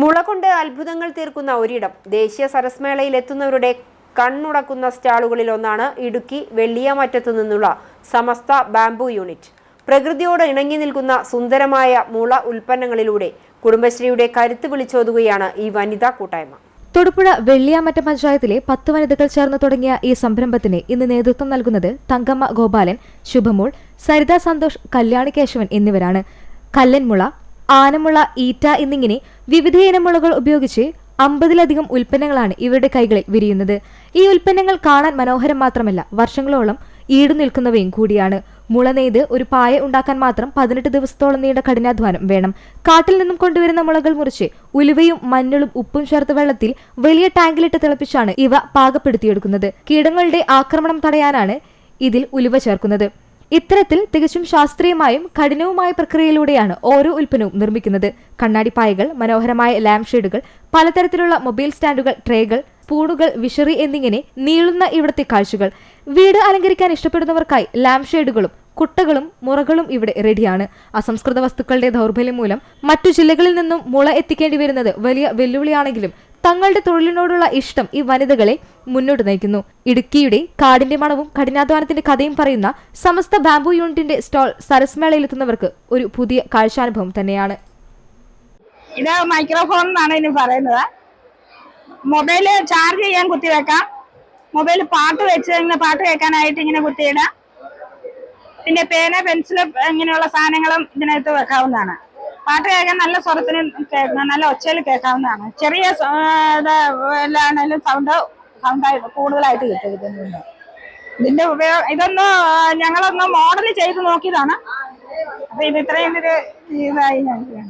മുള കൊണ്ട് അത്ഭുതങ്ങൾ തീർക്കുന്ന ഒരിടം. ദേശീയ സരസ്മേളയിൽ എത്തുന്നവരുടെ കണ്ണുടക്കുന്ന സ്റ്റാളുകളിൽ ഒന്നാണ് ഇടുക്കി വെള്ളിയാമറ്റത്തു നിന്നുള്ള സമസ്ത ബാംബു യൂണിറ്റ്. പ്രകൃതിയോട് ഇണങ്ങി നിൽക്കുന്ന സുന്ദരമായ മുള ഉൽപ്പന്നങ്ങളിലൂടെ കുടുംബശ്രീയുടെ കരുത്ത് വിളിച്ചോതുകയാണ് ഈ വനിതാ കൂട്ടായ്മ. തൊടുപുഴ വെള്ളിയാമറ്റ പഞ്ചായത്തിലെ പത്ത് വനിതകൾ ചേർന്ന് തുടങ്ങിയ ഈ സംരംഭത്തിന് ഇന്ന് നേതൃത്വം നൽകുന്നത് തങ്കമ്മ ഗോപാലൻ ശുഭമോൾ സരിത സന്തോഷ് കല്യാണി കേശവൻ എന്നിവരാണ്. കല്ലൻമുള ആനമുള ഈറ്റ എന്നിങ്ങനെ വിവിധ ഇനമുളകൾ ഉപയോഗിച്ച് അമ്പതിലധികം ഉൽപ്പന്നങ്ങളാണ് ഇവരുടെ കൈകളിൽ വിരിയുന്നത്. ഈ ഉൽപ്പന്നങ്ങൾ കാണാൻ മനോഹരം മാത്രമല്ല വർഷങ്ങളോളം ഈടു നിൽക്കുന്നവയും കൂടിയാണ്. മുള നെയ്ത് ഒരു പായ ഉണ്ടാക്കാൻ മാത്രം പതിനെട്ട് ദിവസത്തോളം നീണ്ട കഠിനാധ്വാനം വേണം. കാട്ടിൽ നിന്നും കൊണ്ടുവരുന്ന മുളകൾ മുറിച്ച് ഉലുവയും മഞ്ഞളും ഉപ്പും ചേർത്ത വെള്ളത്തിൽ വലിയ ടാങ്കിലിട്ട് തിളപ്പിച്ചാണ് ഇവ പാകപ്പെടുത്തിയെടുക്കുന്നത്. കീടങ്ങളുടെ ആക്രമണം തടയാനാണ് ഇതിൽ ഉലുവ ചേർക്കുന്നത്. ഇത്തരത്തിൽ തികച്ചും ശാസ്ത്രീയമായും കഠിനവുമായ പ്രക്രിയയിലൂടെയാണ് ഓരോ ഉൽപ്പന്നവും നിർമ്മിക്കുന്നത്. കണ്ണാടിപ്പായകൾ മനോഹരമായ ലാംപ് ഷെയ്ഡുകൾ പലതരത്തിലുള്ള മൊബൈൽ സ്റ്റാൻഡുകൾ ട്രേകൾ സ്പൂണുകൾ വിഷറി എന്നിങ്ങനെ നീളുന്ന ഇവിടുത്തെ കാഴ്ചകൾ. വീട് അലങ്കരിക്കാൻ ഇഷ്ടപ്പെടുന്നവർക്കായി ലാംപ് ഷെയ്ഡുകളും കുട്ടകളും മുറകളും ഇവിടെ റെഡിയാണ്. അസംസ്കൃത വസ്തുക്കളുടെ ദൗർബല്യം മൂലം മറ്റു ജില്ലകളിൽ നിന്നും മുള എത്തിക്കേണ്ടി വരുന്നത് വലിയ വെല്ലുവിളിയാണെങ്കിലും തങ്ങളുടെ തൊഴിലിനോടുള്ള ഇഷ്ടം ഈ വനിതകളെ മുന്നോട്ട് നയിക്കുന്നു. ഇടുക്കിയുടെ കാടിന്റെ മണവും കഠിനാധ്വാനത്തിന്റെ കഥയും പറയുന്ന സമസ്ത ബാംബു യൂണിറ്റിന്റെ സ്റ്റാൾ സരസ്മേളയിലെത്തുന്നവർക്ക് ഒരു പുതിയ കാഴ്ചാനുഭവം തന്നെയാണ്. ഇത് മൈക്രോഫോൺ എന്നാണ് ഇനി പറയുന്നത്. മൊബൈൽ ചാർജ് ചെയ്യാൻ കുത്തി വെക്കാം. മൊബൈൽ പാട്ട് വെച്ച് ഇങ്ങനെ പാട്ട് കേൾക്കാനായിട്ട് ഇങ്ങനെ കുത്തിയിടാം പിന്നെ പേന പെൻസിൽ ഇങ്ങനെയുള്ള സാധനങ്ങളും ഇതിനകത്ത് വെക്കാവുന്നതാണ്. പാട്ട് കേൾക്കാൻ നല്ല സ്വരത്തിന് നല്ല ഒച്ചയിൽ കേൾക്കാവുന്നതാണ്. ചെറിയ എല്ലാണേലും സൗണ്ട് സൗണ്ടായിട്ട് കൂടുതലായിട്ട് കിട്ടും ഇതിന്റെ ഉപയോഗം ഇതൊന്ന് ഞങ്ങളൊന്ന് മോഡൽ ചെയ്ത് നോക്കിയതാണ്. അപ്പൊ ഇത് ഇത്രയും ഒരു ഇതായി ഞങ്ങൾക്ക്